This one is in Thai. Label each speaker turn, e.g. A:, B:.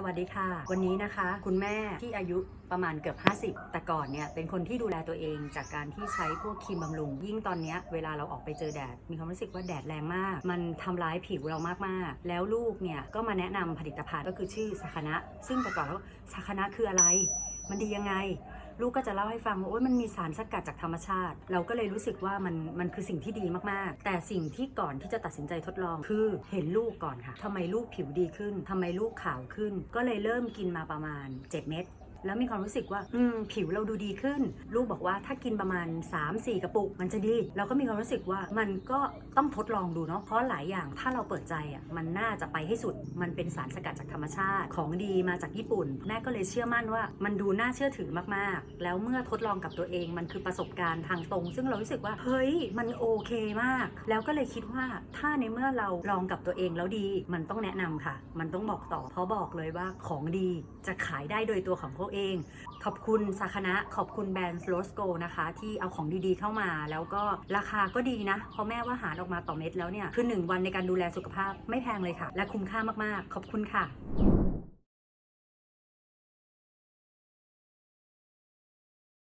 A: สวัสดีค่ะ วันนี้นะคะ คุณแม่ที่อายุประมาณเกือบ 50 แต่ก่อนเนี่ยเป็นคนที่ดูแลตัวเองจากการที่ใช้พวกครีมบำรุง ยิ่งตอนนี้เวลาเราออกไปเจอแดด มีความรู้สึกว่าแดดแรงมาก มันทำร้ายผิวเรามากๆ แล้วลูกเนี่ยก็มาแนะนำผลิตภัณฑ์ก็คือชื่อสักนะ ซึ่งแต่ก่อนแล้วสักนะคืออะไร มันดียังไง ลูกก็จะเล่าให้ฟังว่าโอ้ยมันมีสารสกัดจากธรรมชาติ เราก็เลยรู้สึกว่ามันมันคือสิ่งที่ดีมากๆ แต่สิ่งที่ก่อนที่จะตัดสินใจทดลองคือเห็นลูกก่อนค่ะทำไมลูกผิวดีขึ้นทำไมลูกขาวขึ้น ก็เลยเริ่มกินมาประมาณ 7 เม็ด แล้วมีความรู้สึกว่าอืมผิวเราดูดีขึ้น ลูกบอกว่าถ้ากินประมาณ 3-4 กระปุก มันจะดี เราก็มีความรู้สึกว่ามันก็ต้องทดลองดูเนาะเพราะหลายอย่างถ้าเราเปิดใจอะมันน่าจะไปให้สุดมันเป็นสารสกัดจากธรรมชาติของดีมาจากญี่ปุ่น แม่ก็เลยเชื่อมั่นว่า มันดูน่าเชื่อถือมากๆ แล้วเมื่อทดลองกับตัวเองมันคือประสบการณ์ทางตรง ซึ่งเรารู้สึกว่าเฮ้ยมันโอเคมาก แล้วก็เลยคิดว่าถ้าในเมื่อเราลองกับตัวเองแล้วดี มันต้องแนะนำค่ะ มันต้องบอกต่อเพราะบอกเลยว่าของดีจะขายได้โดยตัวของเขาเอง ขอบคุณสาคณะขอบคุณแบรนด์โรสโกนะคะ ที่เอาของดีๆเข้ามา แล้วก็ราคาก็ดีนะเพราะแม่ว่าหารออกมาต่อเม็ดแล้วเนี่ยคือ 1 วันในการดูแลสุขภาพไม่แพงเลยค่ะ และคุ้มค่ามากๆ ขอบคุณค่ะ